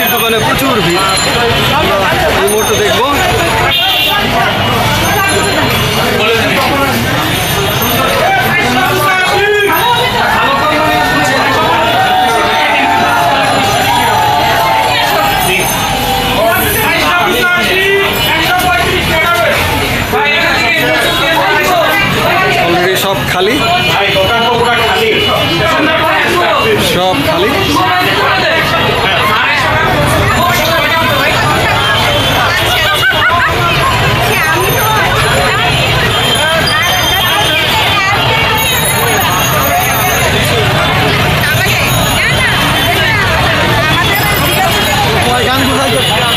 মিষ্টির দোকানে প্রচুর ভিড়। এই দেখব। সব খালি। 他又来了